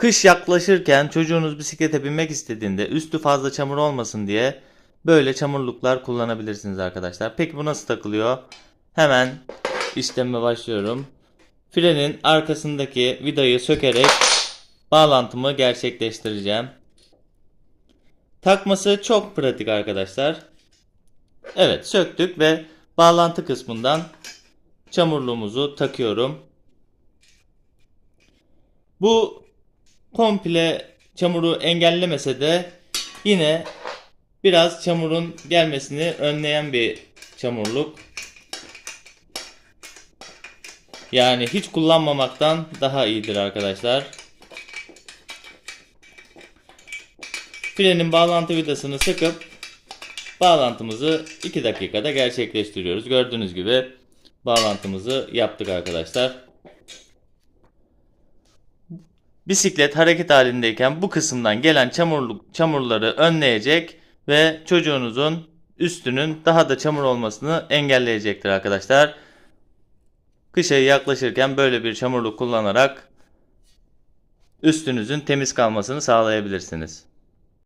Kış yaklaşırken çocuğunuz bisiklete binmek istediğinde üstü fazla çamur olmasın diye böyle çamurluklar kullanabilirsiniz arkadaşlar. Peki bu nasıl takılıyor? Hemen işleme başlıyorum. Frenin arkasındaki vidayı sökerek bağlantımı gerçekleştireceğim. Takması çok pratik arkadaşlar. Evet söktük ve bağlantı kısmından çamurluğumuzu takıyorum. Bu komple çamuru engellemese de yine biraz çamurun gelmesini önleyen bir çamurluk. Yani hiç kullanmamaktan daha iyidir arkadaşlar. Frenin bağlantı vidasını sıkıp bağlantımızı 2 dakikada gerçekleştiriyoruz. Gördüğünüz gibi bağlantımızı yaptık arkadaşlar. Bisiklet hareket halindeyken bu kısımdan gelen çamurluk çamurları önleyecek ve çocuğunuzun üstünün daha da çamur olmasını engelleyecektir arkadaşlar. Kışa yaklaşırken böyle bir çamurluk kullanarak üstünüzün temiz kalmasını sağlayabilirsiniz.